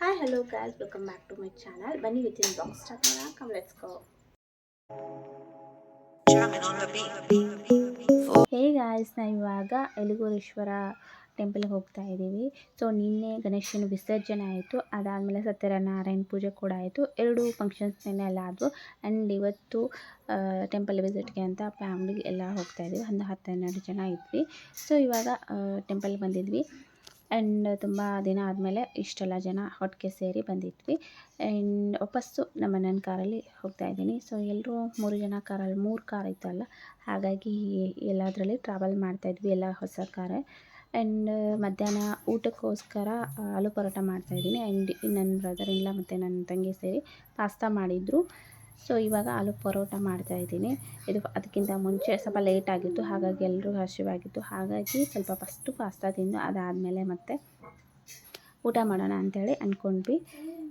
Hi hello guys welcome back to my channel ಬನ್ನಿ within blog start ಮಾಡೋಣ come let's go hey guys ನಾವು ಇವಾಗ ಎಲಿಗೂರೇಶ್ವರ ಟೆಂಪಲ್ಗೆ ಹೋಗ್ತಾ ಇದ್ದೀವಿ. ಸೊ ನಿನ್ನೆ ಗಣೇಶನ ವಿಸರ್ಜನೆ ಆಯಿತು. ಅದಾದಮೇಲೆ ಸತ್ಯನಾರಾಯಣ ಪೂಜೆ ಕೂಡ ಆಯಿತು. ಎರಡು ಫಂಕ್ಷನ್ಸ್ ನಿನ್ನೆ ಎಲ್ಲ ಆದವು. ಆ್ಯಂಡ್ ಇವತ್ತು ಟೆಂಪಲ್ ವಿಸಿಟ್ಗೆ ಅಂತ ಫ್ಯಾಮ್ಲಿ ಎಲ್ಲ ಹೋಗ್ತಾ ಇದ್ದೀವಿ. ಒಂದು ಹತ್ತು ಹನ್ನೆರಡು ಜನ ಇದ್ವಿ. ಸೊ ಇವಾಗ ಟೆಂಪಲ್ ಬಂದಿದ್ವಿ. ಆ್ಯಂಡ್ ತುಂಬ ದಿನ ಆದಮೇಲೆ ಇಷ್ಟೆಲ್ಲ ಜನ ಒಟ್ಟಿಗೆ ಸೇರಿ ಬಂದಿದ್ವಿ. ಆ್ಯಂಡ್ ವಾಪಸ್ಸು ನಮ್ಮ ನನ್ನ ಕಾರಲ್ಲಿ ಹೋಗ್ತಾ ಇದ್ದೀನಿ. ಸೊ ಎಲ್ಲರೂ ಮೂರು ಜನ ಕಾರಲ್ಲಿ, ಮೂರು ಕಾರ್ ಇತ್ತಲ್ಲ, ಹಾಗಾಗಿ ಎಲ್ಲದರಲ್ಲಿ ಟ್ರಾವೆಲ್ ಮಾಡ್ತಾಯಿದ್ವಿ ಎಲ್ಲ ಹೊಸ ಕಾರೇ ಆ್ಯಂಡ್ ಮಧ್ಯಾಹ್ನ ಊಟಕ್ಕೋಸ್ಕರ ಆಲೂ ಪರೋಟ ಮಾಡ್ತಾಯಿದ್ದೀನಿ ಆ್ಯಂಡ್ ನನ್ನ ಬ್ರದರ್ ಇಲ್ಲ ಮತ್ತು ನನ್ನ ತಂಗಿ ಸೇರಿ ಪಾಸ್ತಾ ಮಾಡಿದರು. ಸೊ, ಇವಾಗ ಆಲೂ ಪರೋಟ ಮಾಡ್ತಾಯಿದ್ದೀನಿ ಇದು ಅದಕ್ಕಿಂತ ಮುಂಚೆ ಸ್ವಲ್ಪ ಲೇಟ್ ಆಗಿತ್ತು. ಹಾಗಾಗಿ ಎಲ್ಲರೂ ಹಸಿವಾಗಿತ್ತು ಹಾಗಾಗಿ ಸ್ವಲ್ಪ ಫಸ್ಟು ಪಾಸ್ತಾ ತಿಂದು ಅದಾದಮೇಲೆ ಮತ್ತೆ ಊಟ ಮಾಡೋಣ ಅಂಥೇಳಿ ಅಂದ್ಕೊಂಡ್ವಿ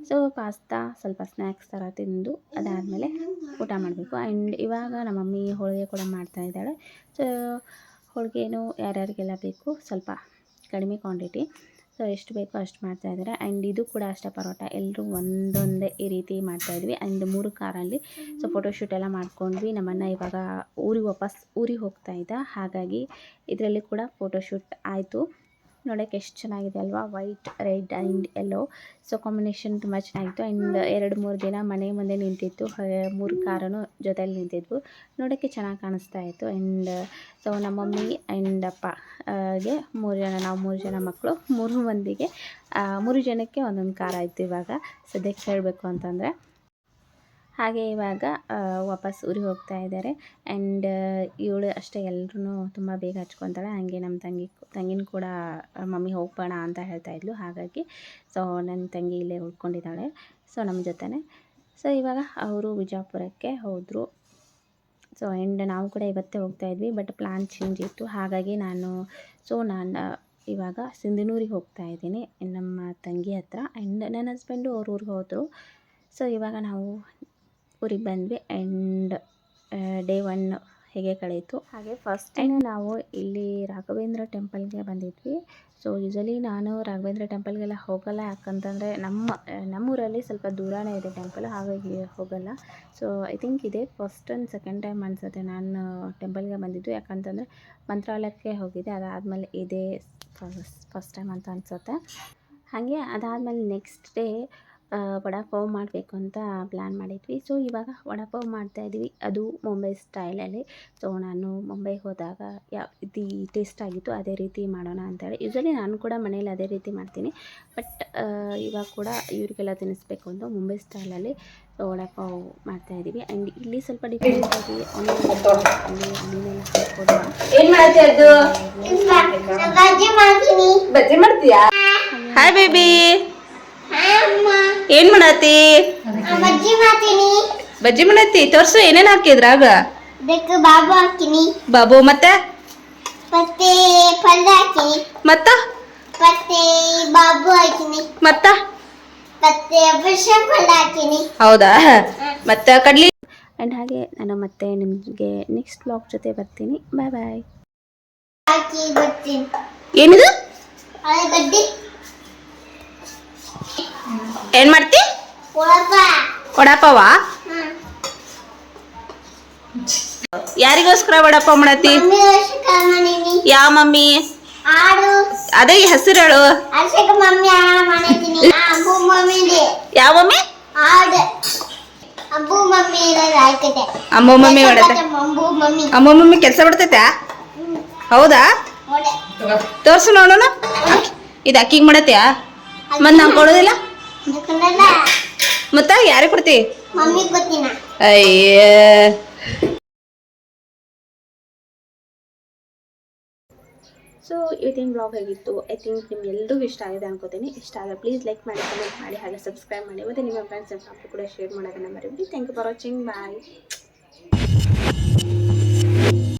ಸೊ ಪಾಸ್ತಾ ಸ್ವಲ್ಪ ಸ್ನ್ಯಾಕ್ಸ್ ಥರ ತಿಂದು ಅದಾದಮೇಲೆ ಊಟ ಮಾಡಬೇಕು. ಆ್ಯಂಡ್ ಇವಾಗ ನಮ್ಮ ಮಮ್ಮಿ ಹೋಳಿಗೆ ಕೂಡ ಮಾಡ್ತಾ ಇದ್ದಾಳೆ. ಸೊ ಹೋಳಿಗೆನೂ ಯಾರ್ಯಾರಿಗೆಲ್ಲ ಬೇಕು ಸ್ವಲ್ಪ ಕಡಿಮೆ ಕ್ವಾಂಟಿಟಿ ಸೊ ಎಷ್ಟು ಬೇಕೋ ಅಷ್ಟು ಮಾಡ್ತಾ ಇದ್ದಾರೆ. ಆ್ಯಂಡ್ ಇದು ಕೂಡ ಅಷ್ಟೇ ಪರೋಟ. ಎಲ್ಲರೂ ಒಂದೊಂದೇ ಈ ರೀತಿ ಮಾಡ್ತಾಯಿದ್ವಿ ಆ್ಯಂಡ್ ಮೂರು ಕಾರಲ್ಲಿ ಸೊ ಫೋಟೋಶೂಟ್ ಎಲ್ಲ ಮಾಡ್ಕೊಂಡ್ವಿ. ನಮ್ಮನ್ನ ಇವಾಗ ಊರಿಗೆ ವಾಪಸ್, ಊರಿಗೆ ಹೋಗ್ತಾ ಇದ್ದ. ಹಾಗಾಗಿ ಇದರಲ್ಲಿ ಕೂಡ ಫೋಟೋಶೂಟ್ ಆಯಿತು. ನೋಡೋಕ್ಕೆ ಎಷ್ಟು ಚೆನ್ನಾಗಿದೆ ಅಲ್ವಾ? White, red and yellow. So, combination ತುಂಬ ಚೆನ್ನಾಗಿತ್ತು. ಆ್ಯಂಡ್ ಎರಡು, ಮೂರು ದಿನ ಮನೆ ಮುಂದೆ ನಿಂತಿತ್ತು. ಮೂರು ಕಾರನ್ನು ಜೊತೆಯಲ್ಲಿ ನಿಂತಿದ್ವು. ನೋಡೋಕ್ಕೆ ಚೆನ್ನಾಗಿ ಕಾಣಿಸ್ತಾ ಇತ್ತು. ಆ್ಯಂಡ್ ಸೊ, ನಮ್ಮ ಮಮ್ಮಿ ಆ್ಯಂಡ್ ಅಪ್ಪ ಗೆ ಮೂರು ಜನ, ನಾವು ಮೂರು ಜನ ಮಕ್ಕಳು. ಮೂರು ಮಂದಿಗೆ ಮೂರು ಜನಕ್ಕೆ ಒಂದೊಂದು ಕಾರ ಆಯಿತು ಇವಾಗ. ಸದ್ಯಕ್ಕೆ ಹೇಳಬೇಕು ಅಂತಂದರೆ ಹಾಗೆ ಇವಾಗ ವಾಪಸ್ ಊರಿಗೆ ಹೋಗ್ತಾ ಇದ್ದಾರೆ. ಆ್ಯಂಡ್ ಇವಳು ಅಷ್ಟೇ ಎಲ್ಲರೂ ತುಂಬ ಬೇಗ ಹಚ್ಕೊತಾಳೆ. ಹಾಗೆ ನಮ್ಮ ತಂಗಿ, ತಂಗಿನ ಕೂಡ ಮಮ್ಮಿ ಹೋಗೋಣ ಅಂತ ಹೇಳ್ತಾ ಇದ್ಲು. ಹಾಗಾಗಿ, ಸೊ ನನ್ನ ತಂಗಿ ಇಲ್ಲೇ ಉಳ್ಕೊಂಡಿದ್ದಾಳೆ. ಸೊ ನಮ್ಮ ಜೊತೆನೇ. ಸೊ, ಇವಾಗ ಅವರು ವಿಜಾಪುರಕ್ಕೆ ಹೋದರು. ಸೊ ಆ್ಯಂಡ್ ನಾವು ಕೂಡ ಇವತ್ತೇ ಹೋಗ್ತಾ ಇದ್ವಿ, ಬಟ್ ಪ್ಲ್ಯಾನ್ ಚೇಂಜ್ ಇತ್ತು. ಹಾಗಾಗಿ ನಾನು, ಸೊ, ನಾನು ಇವಾಗ ಸಿಂಧನೂರಿಗೆ ಹೋಗ್ತಾ ಇದ್ದೀನಿ, ನಮ್ಮ ತಂಗಿ ಹತ್ರ. ಆ್ಯಂಡ್ ನನ್ನ ಹಸ್ಬೆಂಡು ಅವ್ರ ಊರಿಗೆ ಹೋದರು. ಸೊ, ಇವಾಗ ನಾವು ಊರಿಗೆ ಬಂದ್ವಿ ಆ್ಯಂಡ್ ಡೇ ಒನ್ ಹೇಗೆ ಕಳೀತು ಹಾಗೆ ಫಸ್ಟ್ ಟೈಮ್ ನಾವು ಇಲ್ಲಿ ರಾಘವೇಂದ್ರ ಟೆಂಪಲ್ಗೆ ಬಂದಿದ್ವಿ. ಸೊ ಯೂಸಲಿ ನಾನು ರಾಘವೇಂದ್ರ ಟೆಂಪಲ್ಗೆಲ್ಲ ಹೋಗಲ್ಲ ಯಾಕಂತಂದರೆ ನಮ್ಮ ನಮ್ಮೂರಲ್ಲಿ ಸ್ವಲ್ಪ ದೂರನೇ ಇದೆ ಟೆಂಪಲ್ ಹಾಗಾಗಿ ಹೋಗಲ್ಲ. ಸೊ ಐ ಥಿಂಕ್ ಇದೇ ಫಸ್ಟ್ ಆ್ಯಂಡ್ ಸೆಕೆಂಡ್ ಟೈಮ್ ಅನಿಸುತ್ತೆ ನಾನು ಟೆಂಪಲ್ಗೆ ಬಂದಿದ್ದು. ಯಾಕಂತಂದರೆ ಮಂತ್ರಾಲಯಕ್ಕೆ ಹೋಗಿದ್ದೆ ಅದಾದಮೇಲೆ ಇದೇ ಫಸ್ಟ್ ಟೈಮ್ ಅಂತ ಅನಿಸುತ್ತೆ. ಹಾಗೆ ಅದಾದಮೇಲೆ ನೆಕ್ಸ್ಟ್ ಡೇ ವಡಾಪಾವ್ ಮಾಡಬೇಕು ಅಂತ ಪ್ಲ್ಯಾನ್ ಮಾಡಿದ್ವಿ. ಸೊ ಇವಾಗ ವಡಾಪಾವ್ ಮಾಡ್ತಾಯಿದ್ವಿ ಅದು ಮುಂಬೈ ಸ್ಟೈಲಲ್ಲಿ ಸೊ ನಾನು ಮುಂಬೈಗೆ ಹೋದಾಗ ಯಾವ ರೀತಿ ಟೇಸ್ಟ್ ಆಗಿತ್ತು. ಅದೇ ರೀತಿ ಮಾಡೋಣ ಅಂತೇಳಿ ಯೂಶ್ವಲಿ ನಾನು ಕೂಡ ಮನೇಲಿ ಅದೇ ರೀತಿ ಮಾಡ್ತೀನಿ. ಬಟ್ ಇವಾಗ ಕೂಡ ಇವರಿಗೆಲ್ಲ ತಿನ್ನಿಸ್ಬೇಕು ಅಂತ ಮುಂಬೈ ಸ್ಟೈಲಲ್ಲಿ ವಡಾಪಾವ್ ಮಾಡ್ತಾಯಿದ್ದೀವಿ ಆ್ಯಂಡ್ ಇಲ್ಲಿ ಸ್ವಲ್ಪ ಡಿಫ್ರೆಂಟ್ ಆಗಿ ಮಾಡ್ತೀಯಾ ಹಾಯ್ ಬೇಬಿ ಏನ್ ಮಾಡತಿ? ಬಜ್ಜಿ ಮಾಡತಿ ಬಜ್ಜಿ ಮಾಡತ್ತಿ ತೋರ್ಸು ಏನೇನ್ ಹಾಕಿದ್ರಾಗ ಬಾಬು ಹಾಕಿನಿ ಬಾಬು ಮತ್ತೆ? ಮತ್ತೆ ಪಲ್ಯ ಹಾಕಿನಿ ಮತ್ತ? ಮತ್ತೆ ಬಾಬು ಹಾಕಿನಿ ಮತ್ತ? ಮತ್ತೆ ಪಲ್ಯ ಹಾಕಿನಿ ಹೌದಾ? ಮತ್ತೆ ಕಡ್ಲಿ? ಆ್ಯಂಡ್ ಹಾಗೆ ನಾನು ಮತ್ತೆ ನಿಮಗೆ ನೆಕ್ಸ್ಟ್ ಬ್ಲಾಗ್ ಜೊತೆ ಬರ್ತೀನಿ. ಬಾಯ್ ಬಾಯ್ ಏನಿದು? ಆಲೂಗಡ್ಡಿ ಏನ್ ಮಾಡ್ತಿ? ವಡಾಪಾವ? ಯಾರಿಗೋಸ್ಕರ ವಡಾಪ ಮಾಡತಿ ಯಾವ ಮಮ್ಮಿ? ಅದೇ ಹೆಸರು ಹೇಳು ಯಾವ ಮಮ್ಮಿ? ಅಮ್ಮು ಮಮ್ಮಿ ಅಮ್ಮ ಮಮ್ಮಿ ಕೆಲಸ ಬಿಡ್ತೈತೆ ಹೌದಾ? ತೋರ್ಸು ನೋಡೋಣ. ಇದು ಅಕ್ಕಿಗೆ ಮಾಡತ್ತೀಯಾ ಮತ್ತೆ ನಾವು ಕೊಡೋದಿಲ್ಲ? ಮತ್ತ ಯಾರಿಗೆ ಕೊಡ್ತಿ? ಅಯ್ಯ. ಸೊ ಇವತ್ತಿನ ಬ್ಲಾಗ್ ಆಗಿತ್ತು ಐ ಥಿಂಕ್ ನಿಮ್ಗೆಲ್ಲರಿಗೂ ಇಷ್ಟ ಆಗಿದೆ ಅನ್ಕೋತೀನಿ. ಇಷ್ಟ ಆದರೆ ಪ್ಲೀಸ್ ಲೈಕ್ ಮಾಡಿ ಕಮೆಂಟ್ ಮಾಡಿ ಹಾಗೆ ಸಬ್ಸ್ಕ್ರೈಬ್ ಮಾಡಿ. ಮತ್ತು ನಿಮ್ಮ ಫ್ರೆಂಡ್ಸ್ ಕೂಡ ಶೇರ್ ಮಾಡೋದನ್ನ ಮರಿಬಿಡಿ. Thank you for watching bye